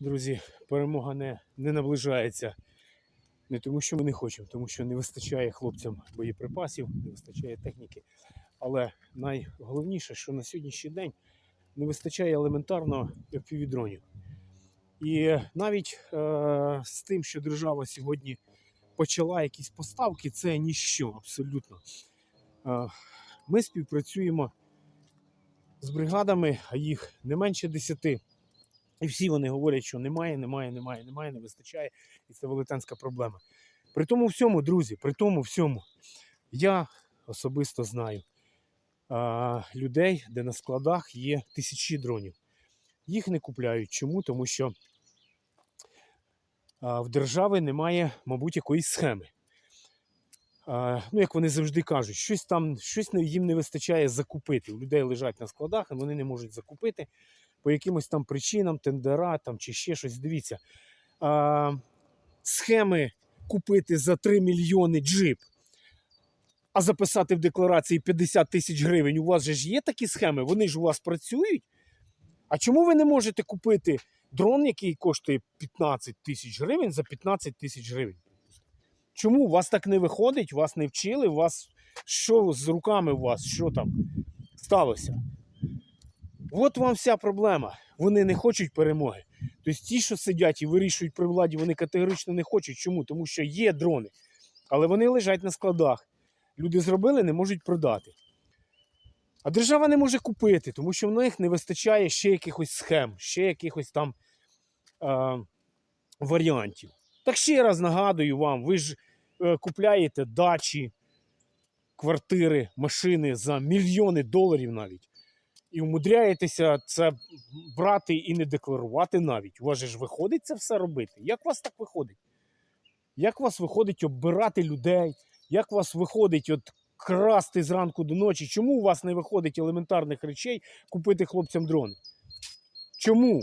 друзі, перемога не, не наближається. Не тому, що ми не хочемо, тому що не вистачає хлопцям боєприпасів, не вистачає техніки. Але найголовніше, що на сьогоднішній день не вистачає елементарно FPV-дронів. І навіть е, з тим, що держава сьогодні почала якісь поставки, це ніщо абсолютно. Е, ми співпрацюємо з бригадами, а їх не менше десяти. І всі вони говорять, що немає, немає, немає, немає, не вистачає, і це велетенська проблема. При тому всьому, друзі, при тому всьому, я особисто знаю а, людей, де на складах є тисячі дронів. Їх не купляють. Чому? Тому що а, в держави немає, мабуть, якоїсь схеми. Ну, як вони завжди кажуть, щось там щось їм не вистачає закупити. У людей лежать на складах, і вони не можуть закупити по якимось там причинам, тендера там, чи ще щось. Дивіться. А, схеми купити за 3 мільйони джип, а записати в декларації 50 тисяч гривень. У вас же ж є такі схеми, вони ж у вас працюють. А чому ви не можете купити дрон, який коштує 15 тисяч гривень за 15 тисяч гривень? Чому у вас так не виходить? Вас не вчили? У вас що з руками у вас? Що там сталося? От вам вся проблема. Вони не хочуть перемоги. Тобто ті, що сидять і вирішують при владі, вони категорично не хочуть. Чому? Тому що є дрони, але вони лежать на складах. Люди зробили, не можуть продати. А держава не може купити, тому що в них не вистачає ще якихось схем, ще якихось там е, варіантів. Так ще раз нагадую вам, ви ж купляєте дачі, квартири, машини за мільйони доларів навіть. І умудряєтеся це брати і не декларувати навіть. У вас ж виходить це все робити. Як у вас так виходить? Як у вас виходить оббирати людей? Як у вас виходить от красти зранку до ночі? Чому у вас не виходить елементарних речей купити хлопцям дрони? Чому?